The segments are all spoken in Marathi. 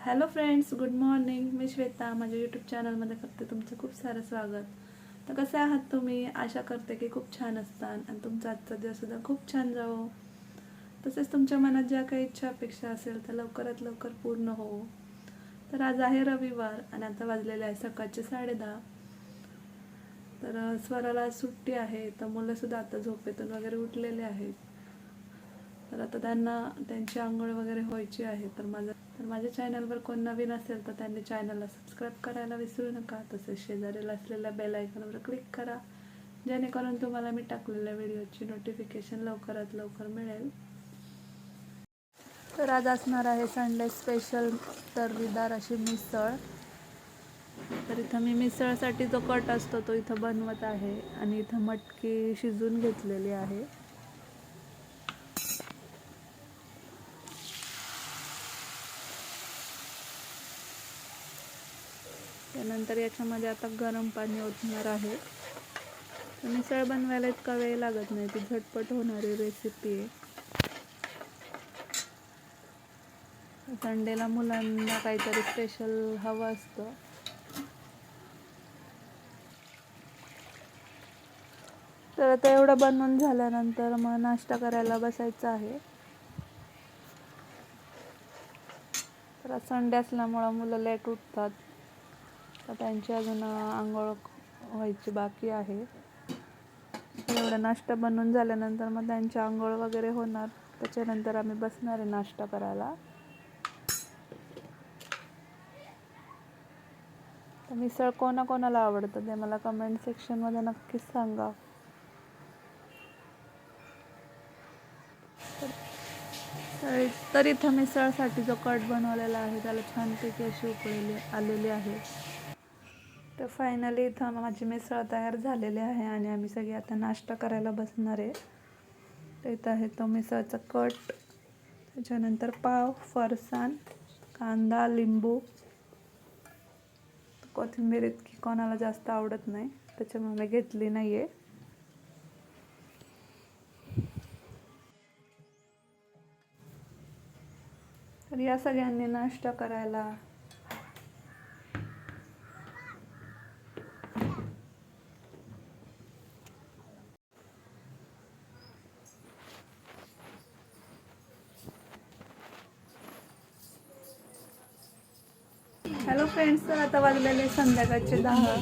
हॅलो फ्रेंड्स गुड मॉर्निंग मी श्वेता माझ्या यूट्यूब चॅनलमध्ये करते तुमचं खूप सारं स्वागत. तर कसे आहात तुम्ही? आशा करते की खूप छान असतात आणि तुमचा आजचा दिवससुद्धा खूप छान जावो. तसेच तुमच्या मनात ज्या काही इच्छा अपेक्षा असेल त्या लवकरात लवकर पूर्ण हो तर आज आहे रविवार आणि आता वाजलेले आहे सकाळचे साडेदहा. तर स्वराला आज सुट्टी आहे तर मुलंसुद्धा आता झोपेतून वगैरे उठलेले आहेत. तर आता त्यांना त्यांची आंघोळ वगैरे व्हायची आहे तर माझं तर माझ्या चॅनलवर कोण नवीन असेल तर त्यांनी चॅनलला सबस्क्राईब करायला विसरू नका. तसेच शेजारीला असलेल्या बेल आयकॉनवर क्लिक करा. जेणेकरून तुम्हाला मी टाकलेल्या व्हिडिओची नोटिफिकेशन लवकरात लवकर मिळेल. तर आज असणार आहे संडे स्पेशल तर्रीदार अशी मिसळ. तर इथं मी मिसळसाठी जो कट असतो तो इथं बनवत आहे आणि इथं मटकी शिजून घेतलेली आहे. त्यानंतर याच्यामध्ये आता गरम पाणी ओतणार आहे. मिसळ बनवायला इतका वेळ लागत नाही ती झटपट होणारी रेसिपी आहे. संडेला मुलांना काहीतरी स्पेशल हवं असतं. तर आता एवढं बनवून झाल्यानंतर मग नाश्ता करायला बसायचा आहे. तर संडे असल्यामुळं मुलं लेट उठतात. तर त्यांची अजून आंघोळ व्हायची बाकी आहे. एवढं एवढा नाश्ता बनवून झाल्यानंतर मग त्यांची आंघोळ वगैरे होणार. त्याच्यानंतर आम्ही बसणार आहे नाश्ता करायला. तर मिसळ कोणाकोणाला आवडतं ते मला कमेंट सेक्शनमध्ये नक्कीच सांगा. तर तर इथं मिसळसाठी जो कट बनवलेला आहे त्याला छानपैकी अशी उकळलेली आलेली आहे. तर फायनली इथं माझी मिसळ तयार झालेली आहे आणि आम्ही सगळी आता नाश्ता करायला बसणार आहे. तर इथं आहे तो मिसळचा कट. त्याच्यानंतर पाव फरसाण कांदा लिंबू. कोथिंबीर इतकी कोणाला जास्त आवडत नाही त्याच्यामुळे मी घेतली नाही आहे तर या सगळ्यांनी नाश्ता करायला हॅलो फ्रेंड्स तर आता वाजलेले संध्याकाळचे दहा.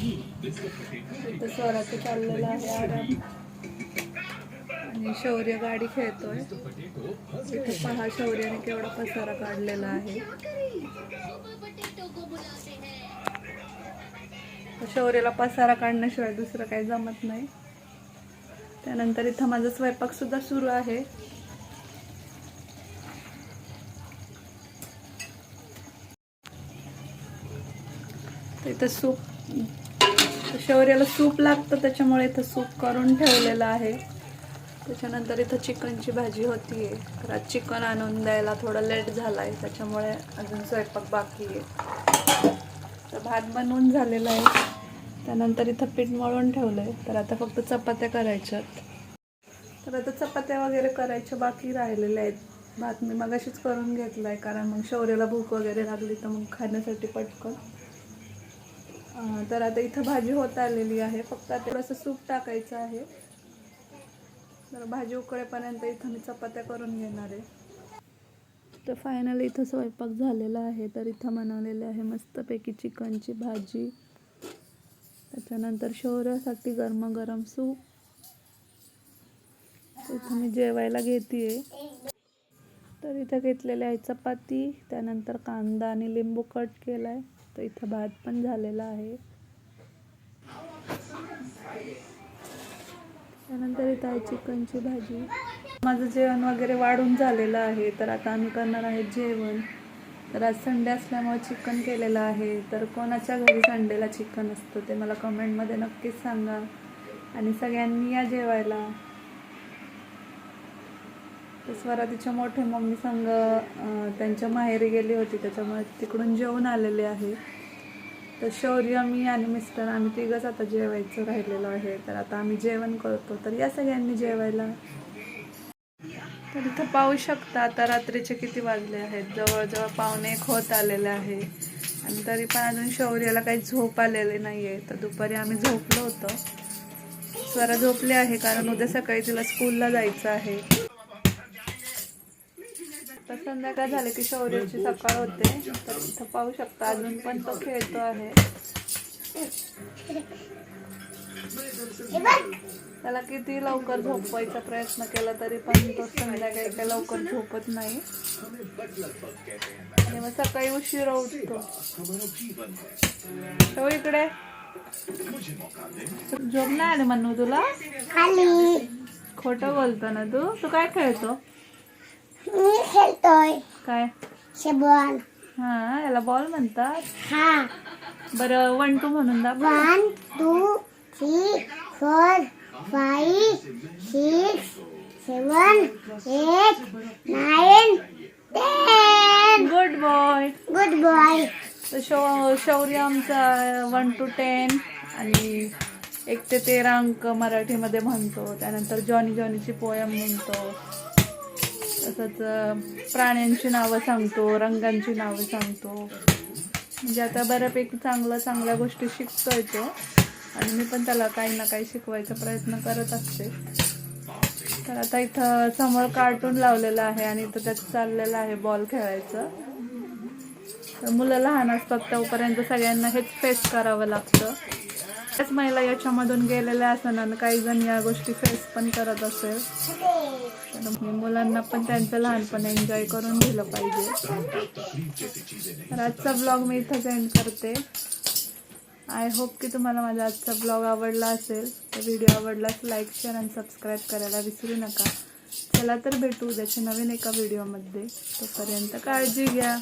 इथं स्वराचं चाललेलं आहे आराम. आणि शौर्य गाडी खेळतोय. इथे पहा शौर्याने केवढा पसारा काढलेला आहे. शौर्याला पसारा काढण्याशिवाय दुसरं काही जमत नाही. त्यानंतर इथं माझा स्वयंपाक सुद्धा सुरू आहे. इथं सूप शौर्याला सूप लागतं त्याच्यामुळे इथं सूप करून ठेवलेलं आहे. त्याच्यानंतर इथं चिकनची भाजी होती आहे आज चिकन आणून द्यायला थोडं लेट झाला आहे त्याच्यामुळे अजून स्वयंपाक बाकी आहे. तर भात बनवून झालेला आहे. त्यानंतर इथं पीठ मळून ठेवलं आहे तर आता फक्त चपात्या करायच्यात. तर आता चपात्या वगैरे करायच्या बाकी राहिलेल्या आहेत. भात मी मगाशीच करून घेतला आहे कारण मग शौर्याला भूक वगैरे लागली तर मग खाण्यासाठी पटकन तर आता इथं भाजी होत आलेली आहे. फक्त थोडंसं सूप टाकायचं आहे. तर भाजी उकळेपर्यंत इथं मी चपात्या करून घेणार आहे. तर फायनली इथं स्वयंपाक झालेला आहे. तर इथं बनवलेले आहे मस्तपैकी चिकनची भाजी. त्याच्यानंतर शौर्यासाठी गरमागरम सूप. इथं मी जेवायला घेते तर इथं घेतलेली आहे चपाती. त्यानंतर कांदा आणि लिंबू कट केला आहे तर इथं भात पण झालेला आहे. त्यानंतर इथं आहे चिकनची भाजी. माझं जेवण वगैरे वाढून झालेलं आहे तर आता आम्ही करणार आहे जेवण. तर आज संडे असल्यामुळे चिकन केलेलं आहे तर कोणाच्या घरी संडेला चिकन असतं ते मला कमेंटमध्ये नक्कीच सांगा. आणि सगळ्यांनी या जेवायला. तर स्वरा तिच्या मोठ्या मम्मी संग त्यांच्या माहेरी गेली होती त्याच्यामुळे तिकडून जेवून आलेले आहे. तर शौर्य मी आणि मिस्टर आम्ही तिघंच आता जेवायचं राहिलेलो आहे. तर आता आम्ही जेवण करतो. तर या सगळ्यांनी जेवायला. तर इथं पाहू शकता आता रात्रीचे किती वाजले आहेत. जवळजवळ पाहुणे एक होत आलेले आहे. आणि तरी पण अजून शौर्याला काही झोप आलेली आहे तर दुपारी आम्ही झोपलो होतो. स्वरा झोपली आहे कारण उद्या सकाळी तिला स्कूलला जायचं आहे. तर संध्याकाळ झाले की शौर्याची सकाळ होते. तर इथं पाहू शकता अजून पण तो खेळतो आहे. त्याला किती लवकर झोपवायचा प्रयत्न केला तरी पण तो संध्याकाळी काही लवकर झोपत नाही. आणि मग सकाळी उशिरा उठतो. तो इकडे. झोप नाही आले म्हणू तुला? खाली. खोटं बोलतो ना तू. तू काय खेळतो? मी खेळतोय. काय? शेबॉल हा याला बॉल म्हणतात. हा. बरं वन टू म्हणून दाखव. One two three four five six seven eight nine ten. Good boy. Good boy. तर शौ शौर्य आमचा वन टू टेन. आणि एक ते तेरा अंक मराठीमध्ये म्हणतो. त्यानंतर जॉनी जॉनीची पोयम म्हणतो. तसंच प्राण्यांची नावं सांगतो रंगांची नावं सांगतो. म्हणजे आता बऱ्यापैकी चांगलं चांगल्या गोष्टी शिकतोय तो. आणि मी पण त्याला काही ना काही शिकवायचा प्रयत्न करत असते. तर आता इथं समोर कार्टून लावलेलं आहे आणि इथं त्यात चाललेलं आहे बॉल खेळायचं. तर मुलं लहान असतात तोपर्यंत सगळ्यांना हेच फेस करावं लागतं. त्याच महिला याच्यामधून गेलेल्या असताना काही जण या गोष्टी फेस पण करत असेल. तर मुलांना पण त्यांचं लहानपण एन्जॉय करून दिलं पाहिजे. तर आजचा ब्लॉग मी इथंच एंड करते. आय होप की तुम्हाला माझा आजचा ब्लॉग आवडला असेल. तर व्हिडिओ आवडलाच लाईक शेअर आणि सबस्क्राईब करायला विसरू नका. चला तर भेटू उद्याच्या नवीन एका व्हिडिओमध्ये तोपर्यंत काळजी घ्या.